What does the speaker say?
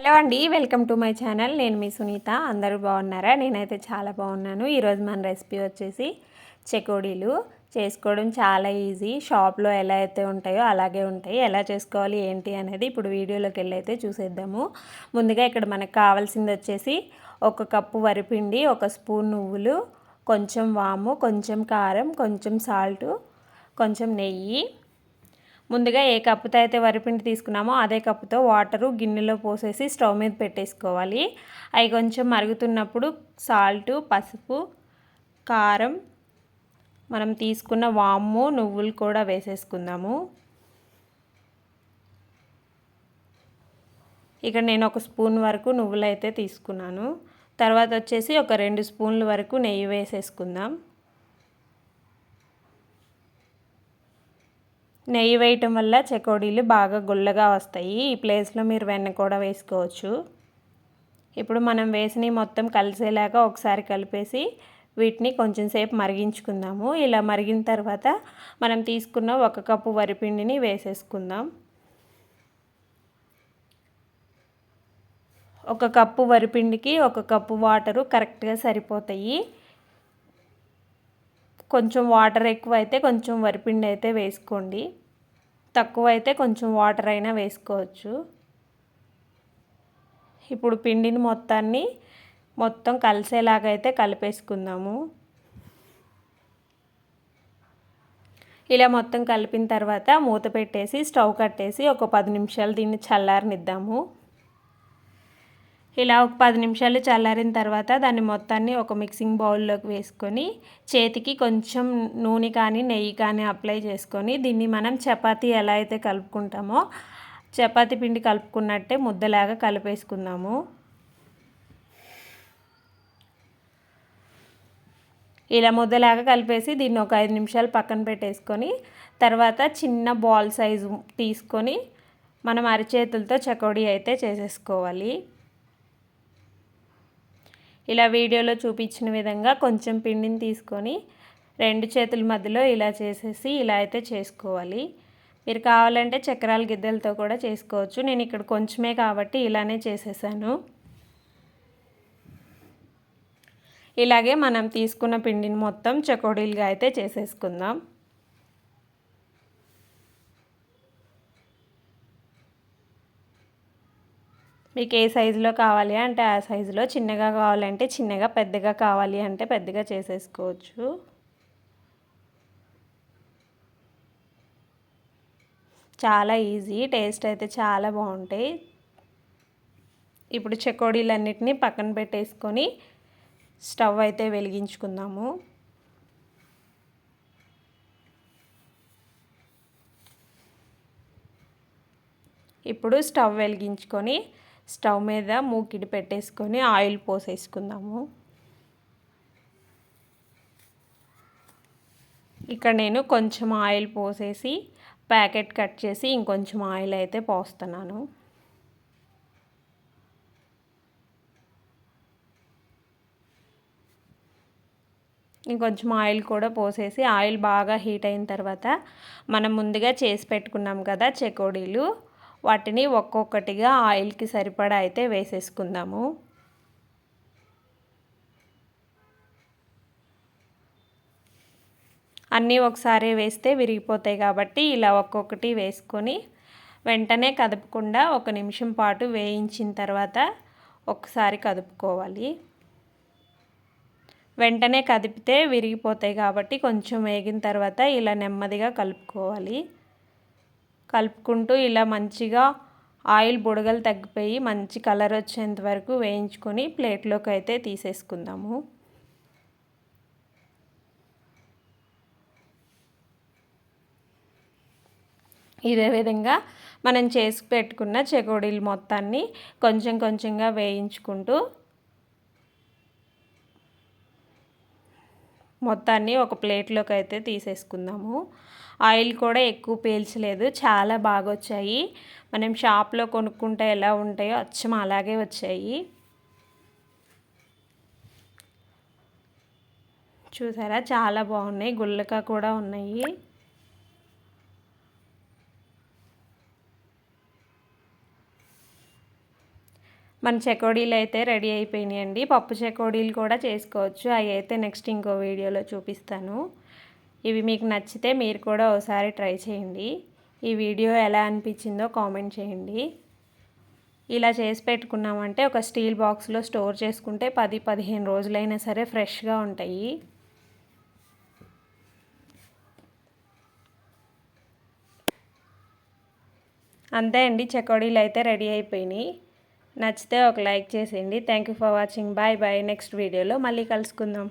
Hello అండి welcome to my channel. నేను మీ సునీత. అందరూ బాగున్నారా? నేనైతే చాలా బాగున్నాను. ఈరోజు మన రెసిపీ వచ్చేసి చెకోడీలు. చేసుకోవడం చాలా ఈజీ. షాప్లో ఎలా అయితే ఉంటాయో అలాగే ఉంటాయి. ఎలా చేసుకోవాలి ఏంటి అనేది ఇప్పుడు వీడియోలోకి వెళ్ళి అయితే చూసేద్దాము. ముందుగా ఇక్కడ మనకు కావాల్సింది వచ్చేసి ఒక కప్పు వరిపిండి ఒక స్పూన్ నువ్వులు కొంచెం వాము కొంచెం కారం కొంచెం సాల్టు కొంచెం నెయ్యి ముందుగా ఏ కప్పుతో అయితే వరిపిండి తీసుకున్నామో అదే కప్పుతో వాటరు గిన్నెలో పోసేసి స్టవ్ మీద పెట్టేసుకోవాలి. అవి కొంచెం మరుగుతున్నప్పుడు సాల్టు పసుపు కారం మనం తీసుకున్న వాము నువ్వులు కూడా వేసేసుకుందాము. ఇక్కడ నేను ఒక స్పూన్ వరకు నువ్వులు అయితే తీసుకున్నాను. తర్వాత వచ్చేసి ఒక రెండు స్పూన్ల వరకు నెయ్యి వేసేసుకుందాం. నెయ్యి వేయటం వల్ల చెకోడీలు బాగా గుల్లగా వస్తాయి. ఈ ప్లేస్లో మీరు వెన్న కూడా వేసుకోవచ్చు. ఇప్పుడు మనం వేసిన మొత్తం కలిసేలాగా ఒకసారి కలిపేసి వీటిని కొంచెం సేపు మరిగించుకుందాము. ఇలా మరిగిన తర్వాత మనం తీసుకున్న ఒక కప్పు వరిపిండిని వేసేసుకుందాం. ఒక కప్పు వరిపిండికి ఒక కప్పు వాటరు కరెక్ట్గా సరిపోతాయి. కొంచెం వాటర్ ఎక్కువ అయితే కొంచెం వరిపిండి అయితే వేసుకోండి. తక్కువ అయితే కొంచెం వాటర్ అయినా వేసుకోవచ్చు. ఇప్పుడు పిండిని మొత్తాన్ని మొత్తం కలిసేలాగైతే కలిపేసుకుందాము. ఇలా మొత్తం కలిపిన తర్వాత మూత పెట్టేసి స్టవ్ కట్టేసి ఒక పది నిమిషాలు దీన్ని చల్లారనిద్దాము. ఇలా ఒక పది నిమిషాలు చల్లారిన తర్వాత దాన్ని మొత్తాన్ని ఒక మిక్సింగ్ బౌల్లోకి వేసుకొని చేతికి కొంచెం నూనె కానీ నెయ్యి కానీ అప్లై చేసుకొని దీన్ని మనం చపాతీ ఎలా అయితే కలుపుకుంటామో చపాతీ పిండి కలుపుకున్నట్టే ముద్దలాగా కలిపేసుకుందాము. ఇలా ముద్దలాగా కలిపేసి దీన్ని ఒక ఐదు నిమిషాలు పక్కన పెట్టేసుకొని తర్వాత చిన్న బాల్ సైజు తీసుకొని మనం అరిచేతులతో చకోడీ అయితే చేసేసుకోవాలి. ఇలా వీడియోలో చూపించిన విధంగా కొంచెం పిండిని తీసుకొని రెండు చేతుల మధ్యలో ఇలా చేసేసి ఇలా అయితే చేసుకోవాలి. మీరు కావాలంటే చక్రాల గిద్దెలతో కూడా చేసుకోవచ్చు. నేను ఇక్కడ కొంచెమే కాబట్టి ఇలానే చేసేసాను. ఇలాగే మనం తీసుకున్న పిండిని మొత్తం చకోడీలుగా అయితే చేసేసుకుందాం. మీకు ఏ సైజులో కావాలి అంటే ఆ సైజులో చిన్నగా కావాలంటే చిన్నగా పెద్దగా కావాలి అంటే పెద్దగా చేసేసుకోవచ్చు. చాలా ఈజీ టేస్ట్ అయితే చాలా బాగుంటాయి. ఇప్పుడు చెకోడీలన్నిటిని పక్కన పెట్టేసుకొని స్టవ్ అయితే వెలిగించుకుందాము. ఇప్పుడు స్టవ్ వెలిగించుకొని స్టవ్ మీద మూకిడి పెట్టేసుకొని ఆయిల్ పోసేసుకుందాము. ఇక్కడ నేను కొంచెం ఆయిల్ పోసేసి ప్యాకెట్ కట్ చేసి ఇంకొంచెం ఆయిల్ అయితే పోస్తున్నాను. ఇంకొంచెం ఆయిల్ కూడా పోసేసి ఆయిల్ బాగా హీట్ అయిన తర్వాత మనం ముందుగా చేసి పెట్టుకున్నాం కదా చెకోడీలు. వాటిని ఒక్కొక్కటిగా ఆయిల్కి సరిపడా అయితే వేసేసుకుందాము. అన్నీ ఒకసారి వేస్తే విరిగిపోతాయి కాబట్టి ఇలా ఒక్కొక్కటి వేసుకొని వెంటనే కదపకుండా ఒక నిమిషం పాటు వేయించిన తర్వాత ఒకసారి కదుపుకోవాలి. వెంటనే కదిపితే విరిగిపోతాయి కాబట్టి కొంచెం వేగిన తర్వాత ఇలా నెమ్మదిగా కలుపుకోవాలి. కలుపుకుంటూ ఇలా మంచిగా ఆయిల్ బుడగలు తగ్గిపోయి మంచి కలర్ వచ్చేంత వరకు వేయించుకొని ప్లేట్లోకి అయితే తీసేసుకుందాము. ఇదే విధంగా మనం చేసి పెట్టుకున్న చెకోడీలు మొత్తాన్ని కొంచెం కొంచెంగా వేయించుకుంటూ మొత్తాన్ని ఒక ప్లేట్లోకి అయితే తీసేసుకుందాము. ఆయిల్ కూడా ఎక్కువ పీల్చలేదు. చాలా బాగా వచ్చాయి మనం షాప్లో కొనుక్కుంటే ఎలా ఉంటాయో అచ్చం అలాగే వచ్చాయి. చూసారా? చాలా బాగున్నాయి. గుల్లక కూడా ఉన్నాయి. మన చెకోడీలు అయితే రెడీ అయిపోయినాయండి. పప్పు చెకోడీలు కూడా చేసుకోవచ్చు. అవి అయితే నెక్స్ట్ ఇంకో వీడియోలో చూపిస్తాను. ఇవి మీకు నచ్చితే మీరు కూడా ఒకసారి ట్రై చేయండి. ఈ వీడియో ఎలా అనిపించిందో కామెంట్ చేయండి. ఇలా చేసి పెట్టుకున్నామంటే ఒక స్టీల్ బాక్స్లో స్టోర్ చేసుకుంటే పది పదిహేను రోజులైనా సరే ఫ్రెష్గా ఉంటాయి. అంతే అండి చెకోడీలు అయితే రెడీ అయిపోయినాయి. నచ్చితే ఒక లైక్ చేసేయండి. Thank you for watching. Bye bye. Next వీడియోలో మళ్ళీ కలుసుకుందాం.